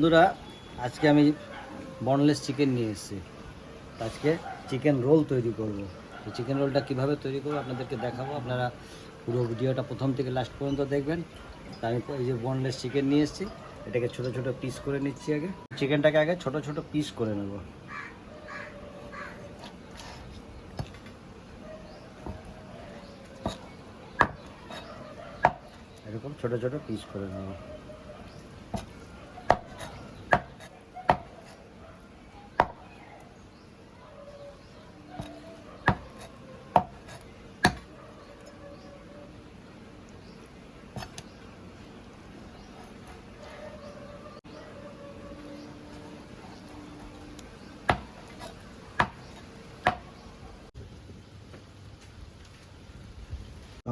বন্ধুরা, আজকে আমি বনলেস চিকেন নিয়ে এসেছি। আজকে চিকেন রোল তৈরি করব। চিকেন রোলটা কীভাবে তৈরি করব আপনাদেরকে দেখাবো। আপনারা পুরো ভিডিওটা প্রথম থেকে লাস্ট পর্যন্ত দেখবেন। আমি এই যে বনলেস চিকেন নিয়ে এসেছি, এটাকে ছোট ছোট পিস করে নিচ্ছি আগে। চিকেনটাকে আগে ছোট ছোট পিস করে নেব। এরকম ছোট ছোট পিস করে নেব।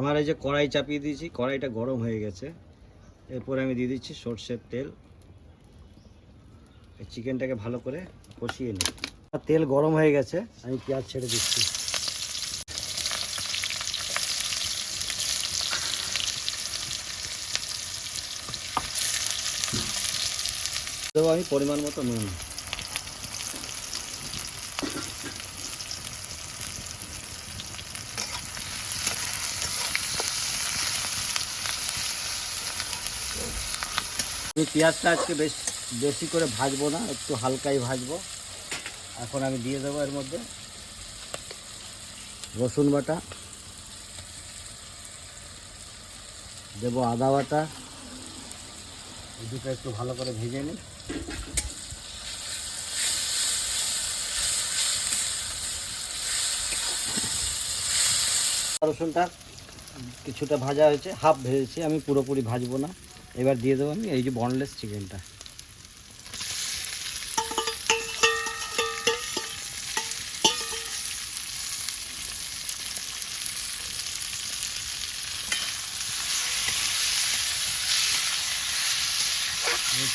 আমার এই যে কড়াই চাপিয়ে দিয়েছি, কড়াইটা গরম হয়ে গেছে। এরপরে আমি দিয়ে দিচ্ছি সর্ষের তেল। চিকেনটাকে ভালো করে কষিয়ে নিই। তেল গরম হয়ে গেছে, আমি পেঁয়াজ ছেড়ে দিচ্ছি। আমি পরিমাণ মতো নুন। আমি পেঁয়াজটা আজকে বেশ বেশি করে ভাজবো না, একটু হালকাই ভাজবো। এখন আমি দিয়ে দেবো এর মধ্যে রসুন বাটা, দেবো আদা বাটা দুটো একটু ভালো করে ভেজে নিই। রসুনটা কিছুটা ভাজা হয়েছে, হাফ ভেজেছি, আমি পুরোপুরি ভাজবো না। এবার দিয়ে দেবো আমি, এই যে বনলেস চিকেনটা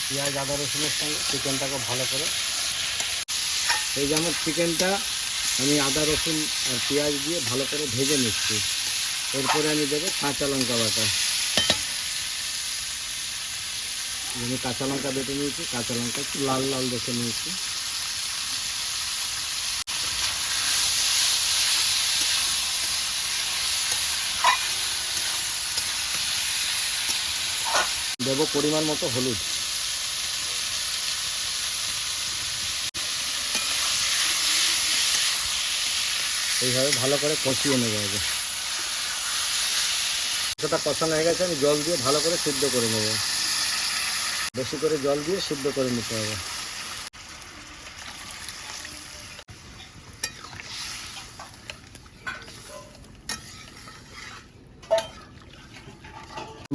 পেঁয়াজ, আদা রসুনের সঙ্গে চিকেনটাকে ভালো করে। এই যে আমার চিকেনটা আমি আদা, রসুন আর পেঁয়াজ দিয়ে ভালো করে ভেজে নিচ্ছি। এরপরে আমি দেবো কাঁচা লঙ্কা বাটা। আমি কাঁচা লঙ্কা বেটে নিয়েছি, কাঁচা লঙ্কা একটু লাল লাল দেখে নিয়েছি। দেবো পরিমাণ মতো হলুদ। এইভাবে ভালো করে কষিয়ে নেব আগে। কষানো হয়ে গেছে, আমি জল দিয়ে ভালো করে সিদ্ধ করে নেব। বেশি করে জল দিয়ে সিদ্ধ করে নিতে হবে।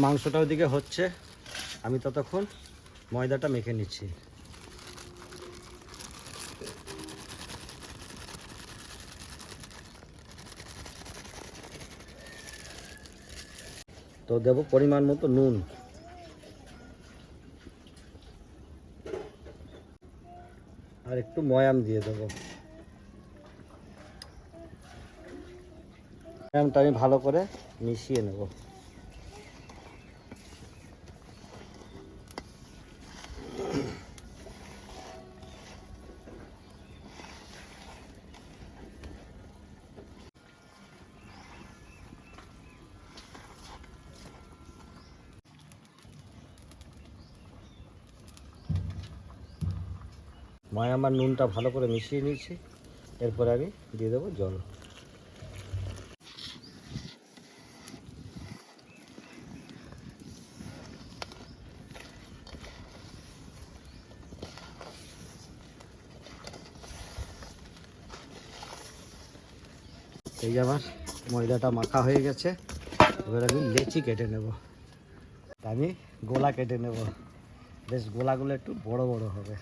মাংসটা ওদিকে হচ্ছে। আমি ততক্ষণ ময়দাটা মেখে নিচ্ছি। তো দেবো পরিমাণ মতো নুন। একটু ময়াম দিয়ে দেবো। ময়ামটা আমি ভালো করে মিশিয়ে নেব। ময়াম আর নুনটা ভালো করে মিশিয়ে নিয়েছি। এরপরে আমি দিয়ে দেবো জল। এই আমার ময়দাটা মাখা হয়ে গেছে। এবার আমি লেচি কেটে নেব। আমি গোলা কেটে নেব। বেশ গোলাগুলো একটু বড় বড় হবে।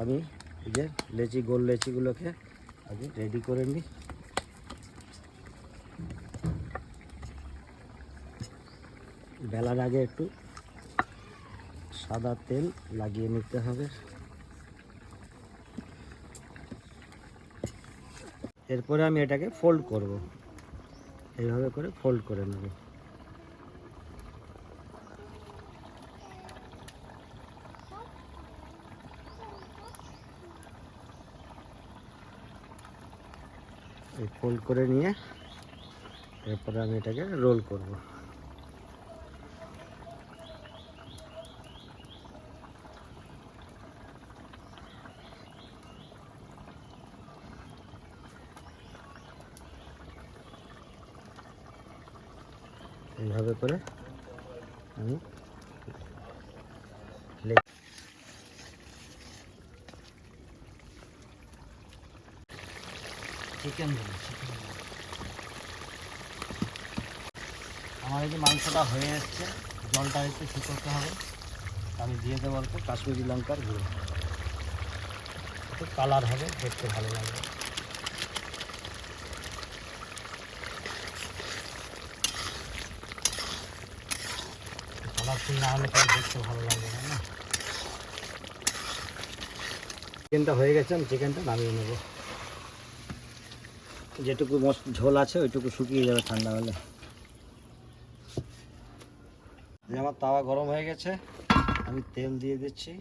আমি এই যে লেচি, গোল লেচিগুলোকে আগে রেডি করে নিই। বেলার আগে একটু সাদা তেল লাগিয়ে নিতে হবে। এরপরে আমি এটাকে ফোল্ড করব। এইভাবে করে ফোল্ড করে নেব এই ফোল্ড করে নিয়ে এরপরে আমি এটাকে রোল করব। এইভাবে করে আমি লে- চিকেন চিকেন আমার এই যে মাংসটা হয়ে এসছে, জলটা একটু শুকোতে হবে। আমি দিয়ে দেবো অল্প কাশ্মীরি লঙ্কার গুঁড়ো। একটু কালার হবে, দেখতে ভালো লাগবে। না দেখতে ভালো লাগবে না। চিকেনটা হয়ে গেছে, আমি চিকেনটা নামিয়ে নেব। যেটুকু ঝোল আছে, ওইটুকু শুকিয়ে যাবে ঠান্ডা হলে। আমার তাওয়া গরম হয়ে গেছে। আমি তেল দিয়ে দিচ্ছি।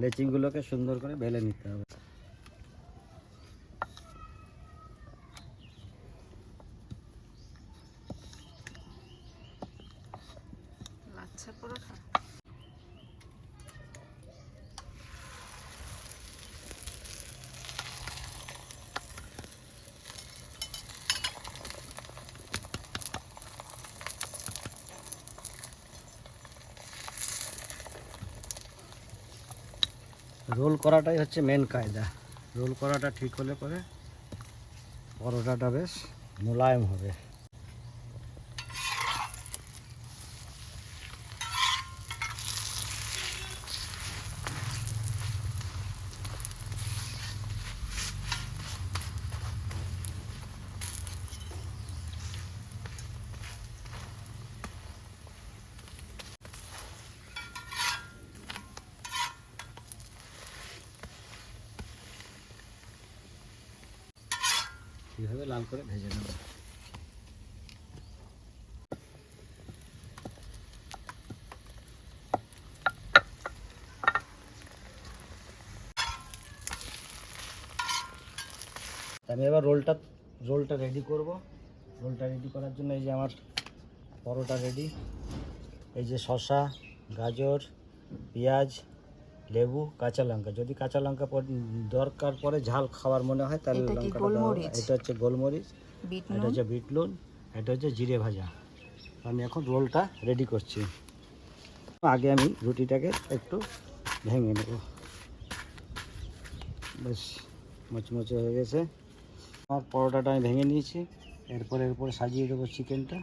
লেচিগুলোকে সুন্দর করে বেলে নিতে হবে। রোল করাটাই হচ্ছে মেন কায়দা। রোল করাটা ঠিক হলে পরে পরোটাটা বেশ মোলায়েম হবে। এইভাবে লাল করে ভেজে নেব। আমি এবার রোলটা রোলটা রেডি করব। রোলটা রেডি করার জন্য এই যে আমার পরোটা রেডি এই যে শসা, গাজর, পেঁয়াজ লেবু কাঁচা লঙ্কা। যদি কাঁচা লঙ্কা দরকার পরে ঝাল খাওয়ার মনে হয় তাহলে এটা কি লঙ্কাটা দেওয়া হবে। গোলমরিচ? এটা হচ্ছে গোলমরিচ এটা হচ্ছে বিট নুন এটা হচ্ছে জিরে ভাজা। আমি এখন রোলটা রেডি করছি। আগে আমি রুটিটাকে একটু ভেঙে নেব। বেশ মচমচে হয়ে গেছে। আমার পরোটাটা আমি ভেঙে নিয়েছি। এরপরে এরপরে সাজিয়ে দেবো চিকেনটা।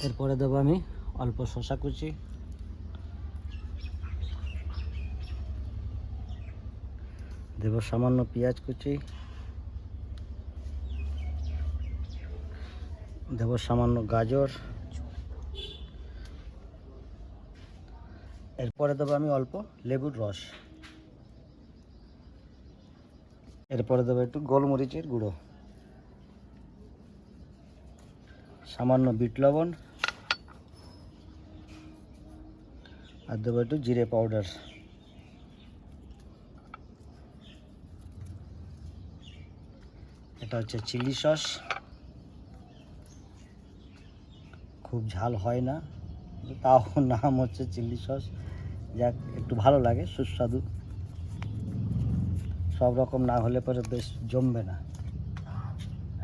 এরপরে দেবো আমি অল্প শশা কুচি। দেব সামান্য পেঁয়াজ কুচি। দেব সামান্য গাজর। এরপরে দেবো আমি অল্প লেবুর রস। এরপরে দেবো একটু গোলমরিচের গুঁড়ো। সামান্য বিট লবণ। আর দেবো একটু জিরে পাউডার এটা হচ্ছে চিলি সস। খুব ঝাল হয় না, তাও নাম হচ্ছে চিলি সস। যাক, একটু ভালো লাগে, সুস্বাদু। সব রকম না হলে পরে বেশ জমবে না।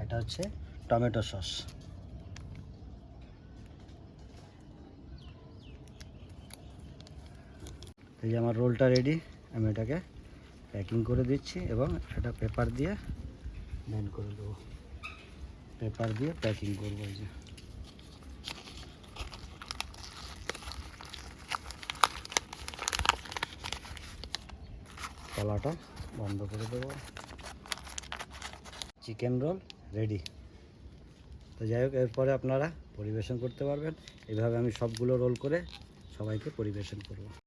এটা হচ্ছে টমেটো সস। এই যে আমার রোলটা রেডি আমি এটাকে প্যাকিং করে দিচ্ছি এবং এটা পেপার দিয়ে ব্যান্ড করে দেবো। পেপার দিয়ে প্যাকিং করব এই যে। তলাটা বন্ধ করে দেবো। চিকেন রোল রেডি তো যাই হোক, এরপরে আপনারা পরিবেশন করতে পারবেন। এভাবে আমি সবগুলো রোল করে সবাইকে পরিবেশন করব।